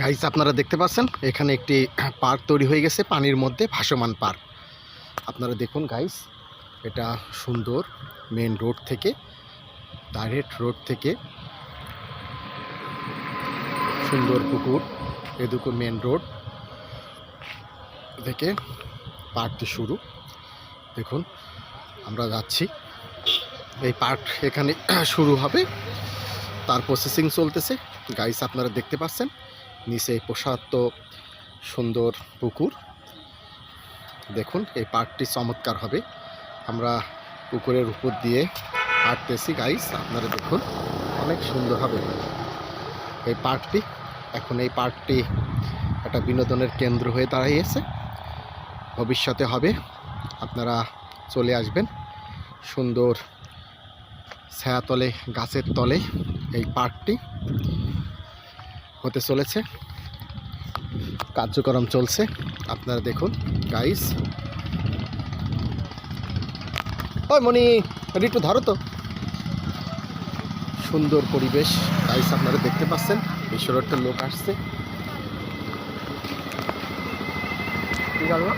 Guys আপনারা দেখতে পাচ্ছেন, এখানে একটি পার্ক তৈরি হয়ে গেছে, পানির মধ্যে ভাসমান পার্ক। আপনারা দেখুন গাইস এটা সুন্দর মেন রোড থেকে ডাইরেক্ট রোড থেকে সুন্দর পুকুর এদিকে মেন রোড থেকে পার্কটি শুরু। দেখুন, আমরা যাচ্ছি। এই পার্ক এখানে শুরু হবে। তার প্রসেসিং চলতেছে। গাইস আপনারা দেখতে পাচ্ছেন নিচে প্রসাদ সুন্দর পুকুর। দেখুন, এই পার্কটি চমৎকার হবে। আমরা পুকুরের উপর দিয়ে হাঁটতেছি গাইস আপনারা দেখুন, অনেক সুন্দর হবে। এই পার্কটি, এখন এই পার্কটি একটা বিনোদনের কেন্দ্র হয়ে দাঁড়িয়েছে। ভবিষ্যতে হবে, আপনারা চলে আসবেন। সুন্দর ছায়াতলে, গাছের তলে এই পার্কটি। হতে চলেছে। কার্যক্রম চলছে। আপনারা দেখুন গাইস ওই মনি একটু ধরো তো। সুন্দর পরিবেশ। গাইস আপনারা দেখতে পাচ্ছেন ঈশ্বর একটা লোক আসছে। কি গেল না?